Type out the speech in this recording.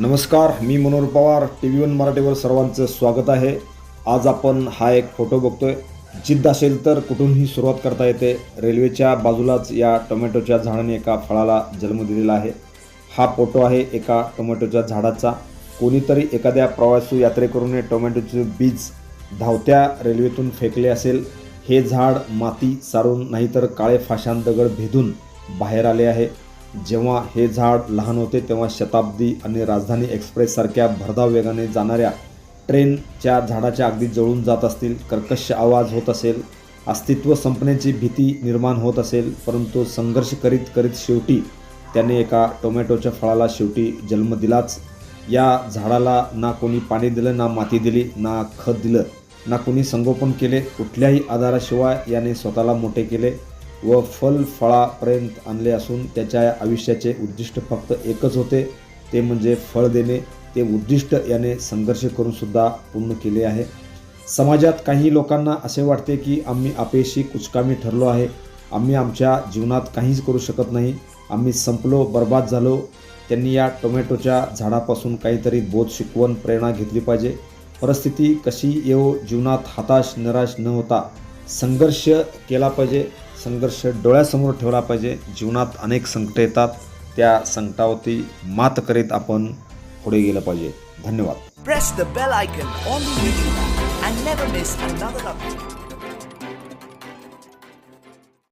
नमस्कार मी Manohar Pawar T V one मराठीवर सर्वांचं स्वागत आहे. आज आपण हा एक फोटो बघतोय. जिद्द असेल तर कुठूनही सुरुवात करता येते. रेल्वेच्या बाजूलाच या टोमॅटोच्या झाडाने एका फळाला जन्म दिलेला आहे. हा फोटो आहे एका टोमॅटोच्या झाडाचा. कोणीतरी एखाद्या प्रवासू यात्रेकरूने टोमॅटोचे बीज धावत्या रेल्वेतून फेकले असेल. हे झाड माती सारून नाहीतर काळे फाशान दगड भेदून बाहेर आले आहे. जेव्हा हे झाड लहान होते तेव्हा शताब्दी आणि राजधानी एक्सप्रेससारख्या भरधाव वेगाने जाणाऱ्या ट्रेनच्या झाडाच्या अगदी जळून जात असतील कर्कश आवाज होत असेल अस्तित्व संपण्याची भीती निर्माण होत असेल परंतु संघर्ष करीत करीत शेवटी त्याने एका टोमॅटोच्या फळाला शेवटी जन्म दिलाच. या झाडाला ना कोणी पाणी दिलं ना माती दिली ना खत दिलं ना कोणी संगोपन केले. कुठल्याही आधाराशिवाय याने स्वतःला मोठे केले. व फल फळापर्यंत आणले असून त्याच्या आयुष्याचे उद्दिष्ट फक्त एकच होते ते म्हणजे फळ देणे. ते उद्दिष्ट याने संघर्ष करूनसुद्धा पूर्ण केले आहे. समाजात काही लोकांना असे वाटते की आम्ही अपेशी कुचकामी ठरलो आहे. आम्ही आमच्या जीवनात काहीच करू शकत नाही. आम्ही संपलो बर्बाद झालो. त्यांनी या टोमॅटोच्या झाडापासून काहीतरी बोध शिकवण प्रेरणा घेतली पाहिजे. परिस्थिती कशी येवो जीवनात हताश निराश न होता संघर्ष केला पाहिजे. संघर्ष डोळ्यासमोर ठेवला पाहिजे. जीवनात अनेक संकटं येतात. त्या संकटावरती मात करीत आपण पुढे गेलं पाहिजे. धन्यवाद.